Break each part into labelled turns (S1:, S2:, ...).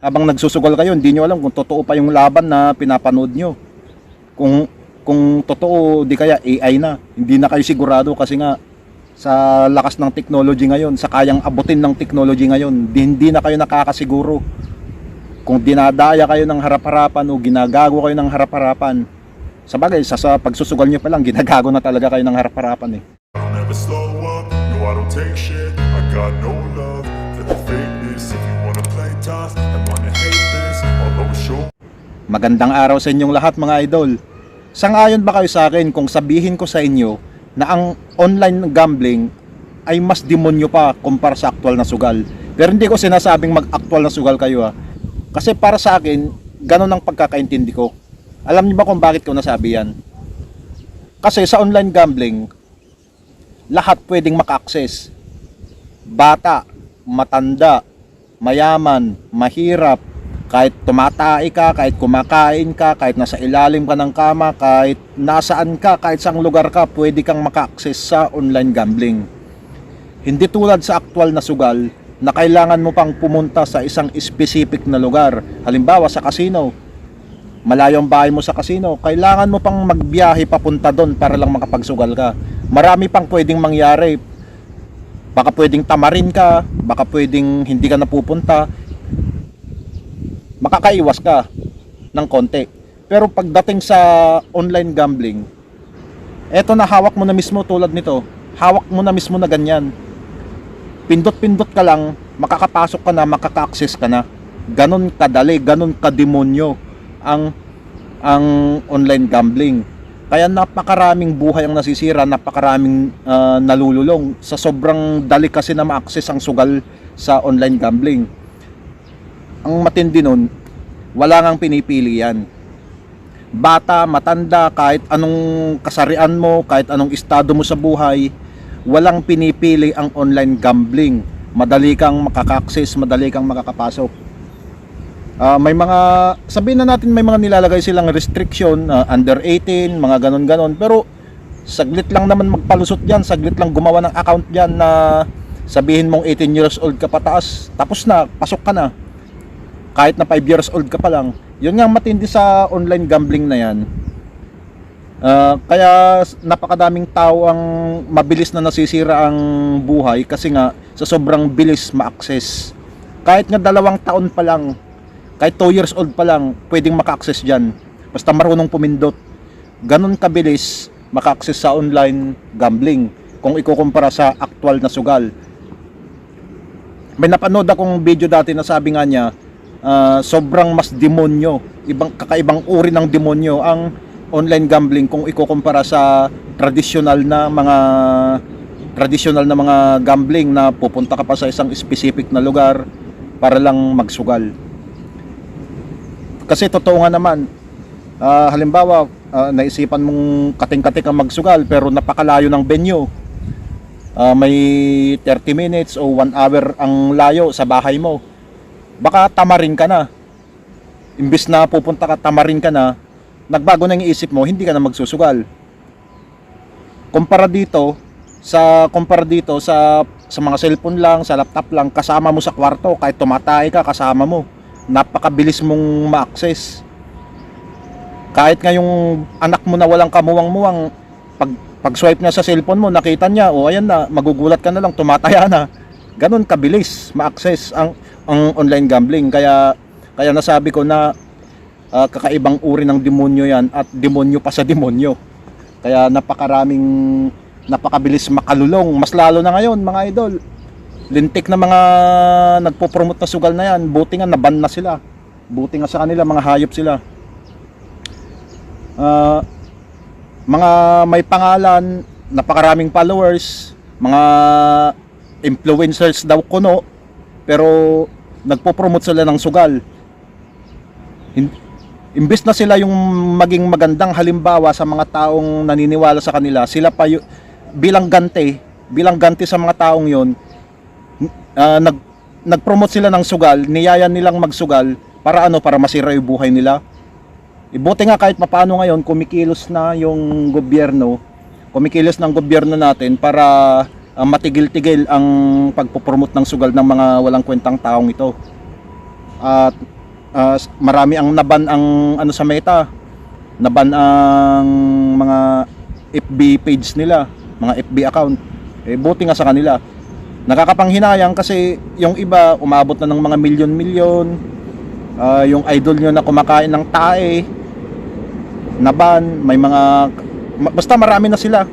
S1: Habang nagsusugal kayo, hindi nyo alam kung totoo pa yung laban na pinapanood nyo. Kung kung totoo, di kaya AI na. Hindi na kayo sigurado kasi nga sa lakas ng technology ngayon, sa kayang abutin ng technology ngayon, di, hindi na kayo nakakasiguro. Kung dinadaya kayo ng harap-harapan o ginagago kayo ng harap-harapan, sa bagay, sa, sa pagsusugal nyo pa lang, ginagago na talaga kayo ng harap-harapan eh.
S2: I'll never slow up, no I don't take shit I got no
S1: Magandang araw sa inyong lahat mga idol. Sangayon ba kayo sa akin kung sabihin ko sa inyo na ang online gambling ay mas demonyo pa kumpara sa aktual na sugal. Pero hindi ko sinasabing mag-aktual na sugal kayo ha. Kasi para sa akin, ganun ang pagkakaintindi ko. Alam niyo ba kung bakit ko nasabi yan? Kasi sa online gambling, lahat pwedeng maka-access. Bata, matanda, mayaman, mahirap, kahit tumatay ka, kahit kumakain ka, kahit nasa ilalim ka ng kama, kahit nasaan ka, kahit saang lugar ka, pwede kang maka-access sa online gambling. Hindi tulad sa aktual na sugal na kailangan mo pang pumunta sa isang specific na lugar. Halimbawa sa casino, malayo ang bahay mo sa casino, kailangan mo pang magbiyahe papunta doon para lang makapagsugal ka. Marami pang pwedeng mangyari. Baka pwedeng tamarin ka, baka pwedeng hindi ka napupunta, makakaiwas ka ng konti. Pero pagdating sa online gambling, eto na hawak mo na mismo tulad nito. Hawak mo na mismo na ganyan. Pindot-pindot ka lang, makakapasok ka na, makaka-access ka na. Ganon kadali, ganon kademonyo ang ang online gambling. Kaya napakaraming buhay ang nasisira, napakaraming ah, nalululong sa sobrang dali kasi na ma-access ang sugal sa online gambling ang matindi nun, wala ngang pinipili yan. Bata, matanda, kahit anong kasarian mo, kahit anong estado mo sa buhay, walang pinipili ang online gambling. Madali kang makaka-access, madali kang makakapasok. Ah, may mga, sabihin na natin may mga nilalagay silang restriction, ah, under 18, mga ganon-ganon. Pero saglit lang naman magpalusot dyan, saglit lang gumawa ng account dyan na sabihin mong 18 years old ka pataas, tapos na, pasok ka na kahit na 5 years old ka pa lang, yun nga matindi sa online gambling na yan. Ah, kaya napakadaming tao ang mabilis na nasisira ang buhay kasi nga sa sobrang bilis ma-access. Kahit nga dalawang taon pa lang, kahit 2 years old pa lang, pwedeng maka-access dyan. Basta marunong pumindot. Ganon kabilis maka-access sa online gambling kung ikukumpara sa aktual na sugal. May napanood akong video dati na sabi nga niya, ah, sobrang mas demonyo, ibang kakaibang uri ng demonyo ang online gambling kung ikukumpara sa traditional na mga traditional na mga gambling na pupunta ka pa sa isang specific na lugar para lang magsugal. Kasi totoo nga naman, ah, halimbawa, ah, naisipan mong kating-kating ang magsugal pero napakalayo ng venue. Ah, may 30 minutes o 1 hour ang layo sa bahay mo baka tamarin ka na. Imbis na pupunta ka, tamarin ka na, nagbago na yung isip mo, hindi ka na magsusugal. Kumpara dito, sa kumpara dito sa sa mga cellphone lang, sa laptop lang, kasama mo sa kwarto, kahit tumatay ka, kasama mo. Napakabilis mong ma-access. Kahit nga yung anak mo na walang kamuwang-muwang, pag, pag swipe niya sa cellphone mo, nakita niya, o ayan na, magugulat ka na lang, tumataya na. Ganon kabilis ma-access ang ang online gambling. Kaya kaya nasabi ko na ah, kakaibang uri ng demonyo yan at demonyo pa sa demonyo. Kaya napakaraming napakabilis makalulong. Mas lalo na ngayon mga idol. Lintik na mga nagpo-promote na sugal na yan. Buti nga naban na sila. Buti nga sa kanila mga hayop sila. Ah, mga may pangalan napakaraming followers mga influencers daw kuno. Pero nagpo-promote sila ng sugal. Imbes na sila yung maging magandang halimbawa sa mga taong naniniwala sa kanila, sila pa yu- bilang ganti, bilang ganti sa mga taong yon, ah, nag nag-promote sila ng sugal, niyaya nilang magsugal para ano para masira yung buhay nila. Ibuti nga kahit papaano ngayon kumikilos na yung gobyerno, kumikilos ng gobyerno natin para ah, matigil-tigil ang pagpopromote ng sugal ng mga walang kwentang taong ito. At s- marami ang naban ang ano sa Meta. Naban ang mga FB page nila, mga FB account. Eh buti nga sa kanila. Nakakapanghinayang kasi yung iba umabot na ng mga milyon-milyon. Ah, yung idol nyo na kumakain ng tae, naban, may mga basta marami na sila.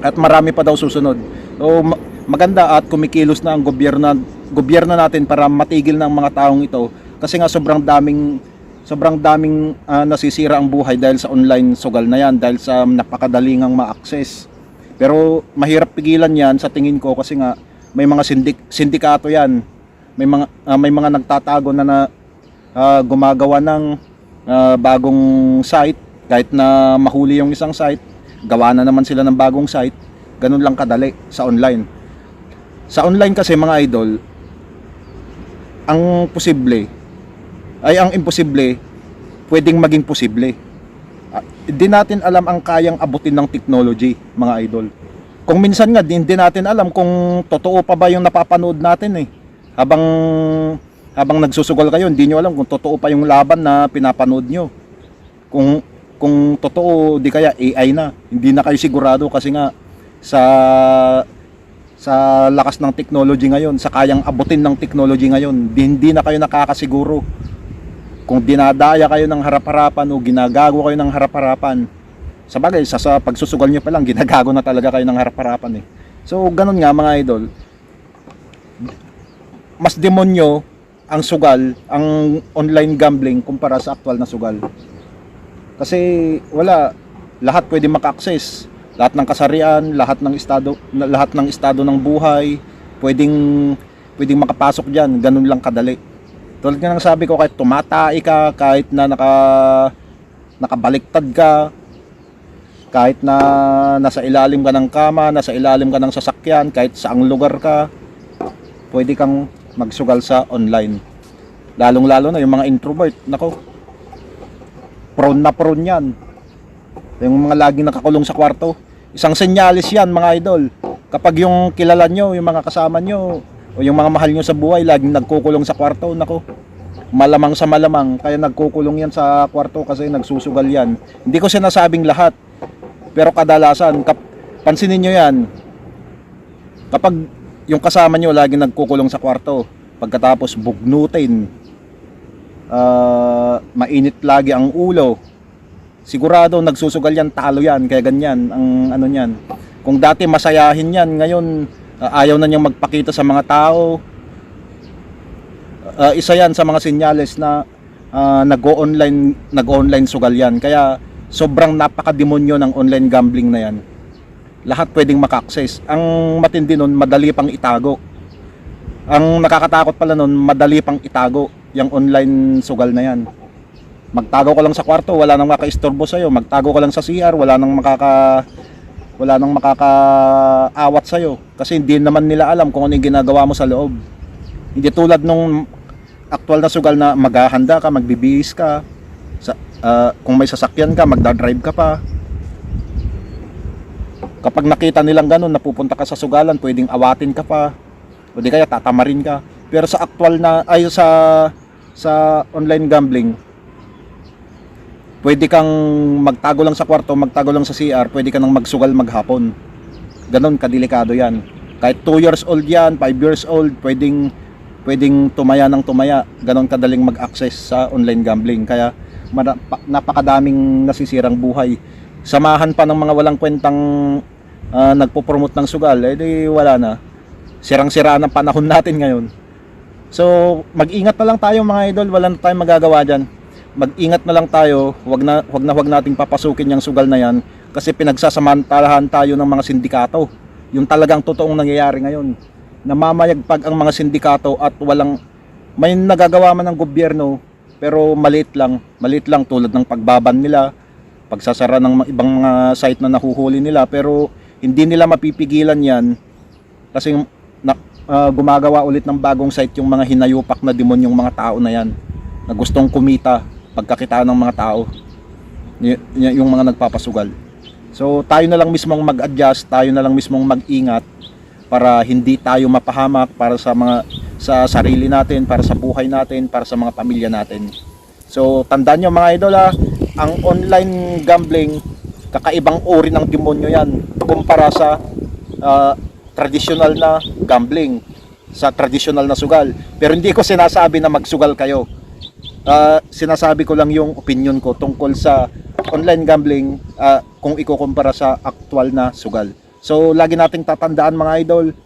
S1: At marami pa daw susunod. So ma- maganda at kumikilos na ang gobyerno gobyerno natin para matigil ng mga taong ito kasi nga sobrang daming sobrang daming ah, nasisira ang buhay dahil sa online sugal na yan dahil sa napakadaling ang ma-access. Pero mahirap pigilan yan sa tingin ko kasi nga may mga sindik, sindikato yan. May mga ah, may mga nagtatago na, na ah, gumagawa ng ah, bagong site kahit na mahuli yung isang site, gawa na naman sila ng bagong site. Ganun lang kadali sa online. Sa online kasi mga idol, ang posible ay ang imposible pwedeng maging posible. Ah, Hindi natin alam ang kayang abutin ng technology, mga idol. Kung minsan nga, di- hindi natin alam kung totoo pa ba yung napapanood natin eh. Habang habang nagsusugal kayo, hindi nyo alam kung totoo pa yung laban na pinapanood nyo. Kung kung totoo, di kaya AI na. Hindi na kayo sigurado kasi nga sa sa lakas ng technology ngayon, sa kayang abutin ng technology ngayon, di, hindi na kayo nakakasiguro. Kung dinadaya kayo ng harap-harapan o ginagago kayo ng harap-harapan, sa bagay, sa, sa pagsusugal nyo pa lang, ginagago na talaga kayo ng harap-harapan eh. So, ganun nga mga idol. Mas demonyo ang sugal, ang online gambling kumpara sa aktual na sugal. Kasi wala, lahat pwede maka-access. Lahat ng kasarian, lahat ng estado, lahat ng estado ng buhay, pwedeng pwedeng makapasok diyan, ganun lang kadali. Tulad nga ng sabi ko, kahit tumatay ka, kahit na naka nakabaliktad ka, kahit na nasa ilalim ka ng kama, nasa ilalim ka ng sasakyan, kahit saang lugar ka, pwede kang magsugal sa online. Lalong-lalo na yung mga introvert, nako, prone na prone yan. Yung mga laging nakakulong sa kwarto. Isang senyalis yan mga idol. Kapag yung kilala nyo, yung mga kasama nyo, o yung mga mahal nyo sa buhay, laging nagkukulong sa kwarto, nako. Malamang sa malamang, kaya nagkukulong yan sa kwarto kasi nagsusugal yan. Hindi ko sinasabing lahat. Pero kadalasan, kap, pansinin nyo yan. Kapag yung kasama nyo laging nagkukulong sa kwarto, pagkatapos bugnutin, ah, mainit lagi ang ulo. Sigurado nagsusugal yan, talo yan, kaya ganyan ang ano niyan. Kung dati masayahin yan, ngayon ah, ayaw na niyang magpakita sa mga tao. Ah, isa yan sa mga senyales na ah, nag-online nag-online sugal yan. Kaya sobrang napakademonyo ng online gambling na yan. Lahat pwedeng maka-access. Ang matindi nun, madali pang itago. Ang nakakatakot pala nun, madali pang itago yung online sugal na yan. Magtago ka lang sa kwarto, wala nang makaistorbo sa'yo. Magtago ka lang sa CR, wala nang makaka wala nang makakaawat sa'yo. Kasi hindi naman nila alam kung ano yung ginagawa mo sa loob. Hindi tulad nung aktual na sugal na maghahanda ka, magbibihis ka, sa, ah, kung may sasakyan ka, magdadrive ka pa. Kapag nakita nilang ganun, napupunta ka sa sugalan, pwedeng awatin ka pa. O di kaya tatamarin ka. Pero sa aktual na, ay sa, sa online gambling, pwede kang magtago lang sa kwarto, magtago lang sa CR, pwede ka nang magsugal maghapon. Ganon kadelikado yan. Kahit 2 years old yan, 5 years old, pwedeng pwedeng tumaya ng tumaya. Ganon kadaling mag-access sa online gambling. Kaya napakadaming nasisirang buhay. Samahan pa ng mga walang kwentang ah, nagpo-promote ng sugal, eh di wala na. Sirang-sira ang panahon natin ngayon. So, mag-ingat na lang tayo mga idol, wala na tayong magagawa diyan. Mag-ingat na lang tayo, wag na wag na wag nating papasukin yung sugal na yan kasi pinagsasamantalahan tayo ng mga sindikato. Yung talagang totoong nangyayari ngayon. Namamayagpag ang mga sindikato at walang may nagagawa man ng gobyerno pero maliit lang, maliit lang tulad ng pagbaban nila, pagsasara ng ibang mga site na nahuhuli nila pero hindi nila mapipigilan yan kasi na, ah, gumagawa ulit ng bagong site yung mga hinayupak na demon yung mga tao na yan na gustong kumita pagkakita ng mga tao y- yung mga nagpapasugal so tayo na lang mismong mag-adjust tayo na lang mismong mag-ingat para hindi tayo mapahamak para sa mga sa sarili natin, para sa buhay natin, para sa mga pamilya natin. So, tandaan nyo mga idol ha, ang online gambling, kakaibang uri ng demonyo yan kumpara sa ah, traditional na gambling, sa traditional na sugal. Pero hindi ko sinasabi na magsugal kayo. Ah, sinasabi ko lang yung opinion ko tungkol sa online gambling ah, kung ikukumpara sa actual na sugal. So, lagi nating tatandaan mga idol,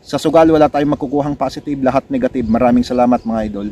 S1: sa sugal wala tayong makukuhang positive, lahat negative. Maraming salamat mga idol.